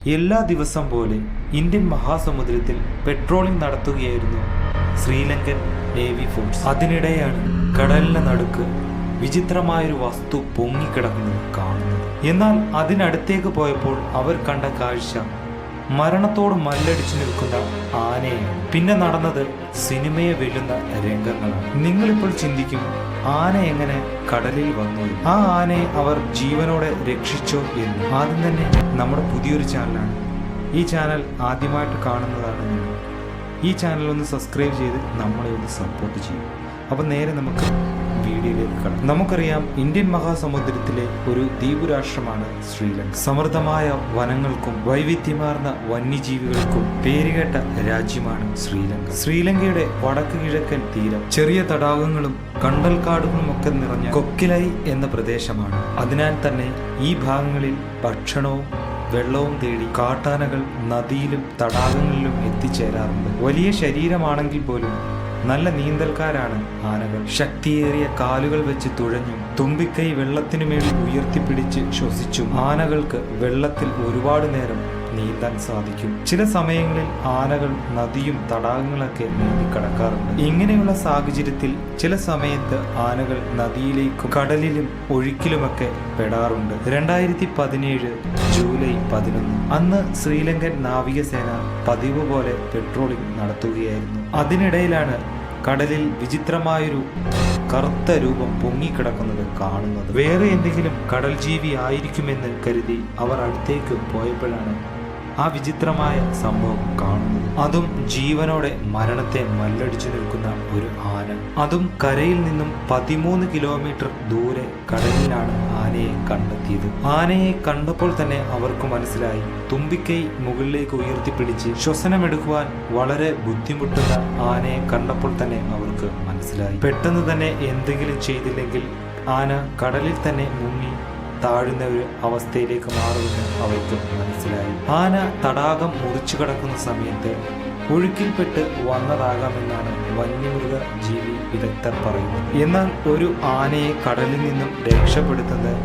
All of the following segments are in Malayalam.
എല്ലാ ദിവസം പോലെ ഇന്ത്യൻ മഹാസമുദ്രത്തിൽ പെട്രോളിംഗ് നടത്തുകയായിരുന്നു ശ്രീലങ്കൻ നേവി ഫോഴ്സ് അതിനിടെയാണ് കടലിന്റെ നടുക്ക് വിചിത്രമായൊരു വസ്തു പൊങ്ങിക്കിടക്കുന്നത് കാണുന്നത്. എന്നാൽ അതിനടുത്തേക്ക് പോയപ്പോൾ അവർ കണ്ട കാഴ്ച മരണത്തോട് മല്ലടിച്ചു നിൽക്കുന്ന ആനയാണ് പിന്നെ നടന്നത് സിനിമയെ വെല്ലുന്ന രംഗങ്ങളാണ്. നിങ്ങളിപ്പോൾ ചിന്തിക്കും ആന എങ്ങനെ കടലിൽ വന്നു? ആ ആനയെ അവർ ജീവനോടെ രക്ഷിച്ചോ എന്ന്. ആദ്യം തന്നെ നമ്മുടെ പുതിയൊരു ചാനലാണ്. ഈ ചാനൽ ആദ്യമായിട്ട് കാണുന്നതാണ് നിങ്ങൾ. ഈ ചാനൽ ഒന്ന് സബ്സ്ക്രൈബ് ചെയ്ത് നമ്മളെ ഒന്ന് സപ്പോർട്ട് ചെയ്യും. അപ്പം നേരെ നമുക്ക് വീഡിയോയിലേക്ക് നമുക്കറിയാം ഇന്ത്യൻ മഹാസമുദ്രത്തിലെ ഒരു ദ്വീപ് രാഷ്ട്രമാണ് ശ്രീലങ്ക. സമൃദ്ധമായ വനങ്ങൾക്കും വൈവിധ്യമാർന്ന വന്യജീവികൾക്കും പേരുകേട്ട രാജ്യമാണ് ശ്രീലങ്ക. ശ്രീലങ്കയുടെ വടക്ക് കിഴക്കൻ തീരം ചെറിയ തടാകങ്ങളും കണ്ടൽക്കാടുകളും ഒക്കെ നിറഞ്ഞ കൊക്കിലൈ എന്ന പ്രദേശമാണ്. അതിനാൽ തന്നെ ഈ ഭാഗങ്ങളിൽ ഭക്ഷണവും വെള്ളവും തേടി കാട്ടാനകൾ നദിയിലും തടാകങ്ങളിലും എത്തിച്ചേരാറുണ്ട്. വലിയ ശരീരമാണെങ്കിൽ പോലും നല്ല നീന്തൽക്കാരാണ് ആനകൾ. ശക്തിയേറിയ കാലുകൾ വെച്ച് തുഴഞ്ഞും തുമ്പിക്കൈ വെള്ളത്തിനു മേളിൽ ഉയർത്തിപ്പിടിച്ച് ശ്വസിച്ചും ആനകൾക്ക് വെള്ളത്തിൽ ഒരുപാട് നേരം നീന്താൻ സാധിക്കും. ചില സമയങ്ങളിൽ ആനകൾ നദിയും തടാകങ്ങളൊക്കെ നീന്തി കടക്കാറുണ്ട് ഇങ്ങനെയുള്ള സാഹചര്യത്തിൽ ചില സമയത്ത് ആനകൾ നദിയിലേക്കും കടലിലും ഒഴുക്കിലുമൊക്കെ പെടാറുണ്ട്. രണ്ടായിരത്തി പതിനേഴ് ജൂലൈ പതിനൊന്ന്. അന്ന് ശ്രീലങ്കൻ നാവികസേന പതിവ് പോലെ പെട്രോളിംഗ് നടത്തുകയായിരുന്നു. അതിനിടയിലാണ് കടലിൽ വിചിത്രമായൊരു കറുത്ത രൂപം പൊങ്ങിക്കിടക്കുന്നത് കാണുന്നത്. വേറെ എന്തെങ്കിലും കടൽ ജീവി ആയിരിക്കുമെന്ന് കരുതി അവർ അടുത്തേക്ക് പോയപ്പോഴാണ് ആ വിചിത്രമായ സംഭവം കാണുന്നത്. അതും ജീവനോടെ മരണത്തെ മല്ലടിച്ചു നിൽക്കുന്ന ഒരു ആന. അതും കരയിൽ നിന്നും പതിമൂന്ന് കിലോമീറ്റർ ദൂരെ കടലിലാണ് ആനയെ കണ്ടെത്തിയത്. ആനയെ കണ്ടപ്പോൾ തന്നെ അവർക്ക് മനസ്സിലായി. തുമ്പിക്കൈ മുകളിലേക്ക് ഉയർത്തിപ്പിടിച്ച് ശ്വസനമെടുക്കുവാൻ വളരെ ബുദ്ധിമുട്ടുന്ന ആനയെ കണ്ടപ്പോൾ തന്നെ അവർക്ക് മനസ്സിലായി. പെട്ടെന്ന് തന്നെ എന്തെങ്കിലും ചെയ്തില്ലെങ്കിൽ ആന കടലിൽ തന്നെ മുങ്ങി താഴുന്ന ഒരു അവസ്ഥയിലേക്ക് മാറുമെന്ന് അവർക്ക് മനസ്സിലായി. ആന തടാകം മുറിച്ചു കിടക്കുന്ന സമയത്ത് ഒഴുക്കിൽപ്പെട്ട് വന്നതാകാമെന്നാണ് വന്യമൃഗ ജീവി വിദഗ്ധർ പറയുന്നത്. എന്നാൽ ഒരു ആനയെ കടലിൽ നിന്നും രക്ഷപ്പെടുത്തുന്നത്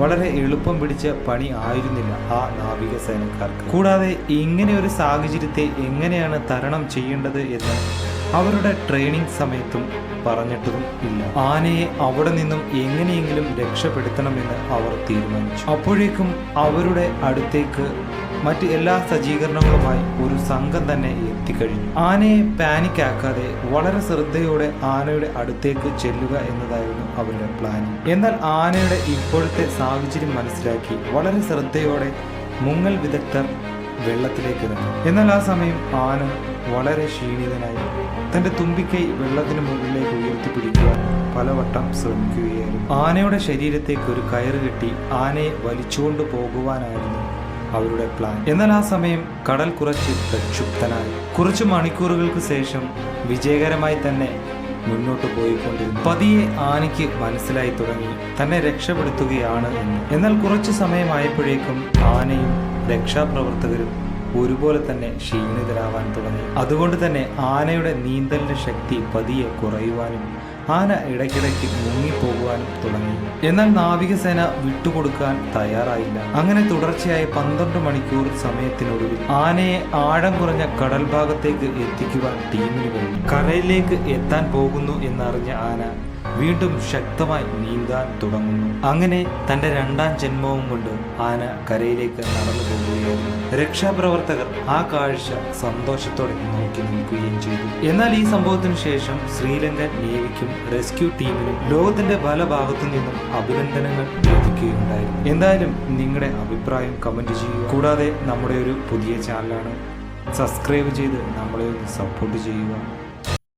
വളരെ എളുപ്പം പിടിച്ച പണി ആയിരുന്നില്ല ആ നാവികസേനക്കാർക്ക് കൂടാതെ ഇങ്ങനെ ഒരു സാഹചര്യത്തെ എങ്ങനെയാണ് തരണം ചെയ്യേണ്ടത് എന്ന് അവരുടെ ട്രെയിനിങ് സമയത്തും പറഞ്ഞിട്ടും ഇല്ല. ആനയെ അവിടെ നിന്നും എങ്ങനെയെങ്കിലും രക്ഷപ്പെടുത്തണമെന്ന് അവർ തീരുമാനിച്ചു. അപ്പോഴേക്കും അവരുടെ അടുത്തേക്ക് മറ്റ് എല്ലാ സജ്ജീകരണങ്ങളുമായി ഒരു സംഘം തന്നെ എത്തിക്കഴിഞ്ഞു. ആനയെ പാനിക് ആക്കാതെ വളരെ ശ്രദ്ധയോടെ ആനയുടെ അടുത്തേക്ക് ചെല്ലുക എന്നതായിരുന്നു അവരുടെ പ്ലാനിങ് എന്നാൽ ആനയുടെ ഇപ്പോഴത്തെ സാഹചര്യം മനസ്സിലാക്കി വളരെ ശ്രദ്ധയോടെ മുങ്ങൽ വിദഗ്ധർ വെള്ളത്തിലേക്ക് ഇറങ്ങി. എന്നാൽ ആ സമയം ആന വളരെ ക്ഷീണിതനായി തന്റെ തുമ്പിക്കൈ വെള്ളത്തിന് മുകളിലേക്ക് ഉയർത്തിപ്പിടിക്കുവാൻ പലവട്ടം ശ്രമിക്കുകയായിരുന്നു. ആനയുടെ ശരീരത്തേക്ക് ഒരു കയറ് കെട്ടി ആനയെ വലിച്ചുകൊണ്ട് പോകുവാനായിരുന്നു അവരുടെ പ്ലാൻ എന്നാൽ ആ സമയം കടൽ കുറച്ച് പ്രക്ഷുബ്ധനായി. കുറച്ച് മണിക്കൂറുകൾക്ക് ശേഷം വിജയകരമായി തന്നെ മുന്നോട്ട് പോയിക്കൊണ്ടിരുന്നു. പതിയെ ആനയ്ക്ക് മനസ്സിലായി തുടങ്ങി. തന്നെ രക്ഷപ്പെടുത്തുകയാണ് എന്ന്. എന്നാൽ കുറച്ചു സമയമായപ്പോഴേക്കും ആനയും രക്ഷാപ്രവർത്തകരും ഒരുപോലെ തന്നെ ക്ഷീണിതരാവാൻ തുടങ്ങി. അതുകൊണ്ട് തന്നെ ആനയുടെ നീന്തലിന്റെ ശക്തി പതിയെ കുറയുവാനും ആന ഇടയ്ക്കിടയ്ക്ക് മുങ്ങിപ്പോകുവാനും തുടങ്ങി. എന്നാൽ നാവികസേന വിട്ടുകൊടുക്കാൻ തയ്യാറായില്ല. അങ്ങനെ തുടർച്ചയായ പന്ത്രണ്ട് മണിക്കൂർ സമയത്തിനൊടുവിൽ ആനയെ ആഴം കുറഞ്ഞ കടൽ ഭാഗത്തേക്ക് എത്തിക്കുവാൻ ടീമിന് കഴിഞ്ഞു. കരയിലേക്ക് എത്താൻ പോകുന്നു എന്നറിഞ്ഞ ആന വീണ്ടും ശക്തമായി നീന്താൻ തുടങ്ങുന്നു. അങ്ങനെ തന്റെ രണ്ടാം ജന്മവും കൊണ്ട് ആന കരയിലേക്ക് നടന്നു പോകുകയായിരുന്നു. രക്ഷാപ്രവർത്തകർ ആ കാഴ്ച സന്തോഷത്തോടെ നോക്കി നിൽക്കുകയും ചെയ്തു. എന്നാൽ ഈ സംഭവത്തിന് ശേഷം ശ്രീലങ്കൻ നേവിക്കും റെസ്ക്യൂ ടീമിനും ലോകത്തിന്റെ പല ഭാഗത്തു നിന്നും അഭിനന്ദനങ്ങൾ ലഭിക്കുകയുണ്ടായിരുന്നു. എന്തായാലും നിങ്ങളുടെ അഭിപ്രായം കമന്റ് ചെയ്യുക. കൂടാതെ നമ്മുടെ ഒരു പുതിയ ചാനലാണ്. സബ്സ്ക്രൈബ് ചെയ്ത് നമ്മളെ ഒന്ന് സപ്പോർട്ട് ചെയ്യുക.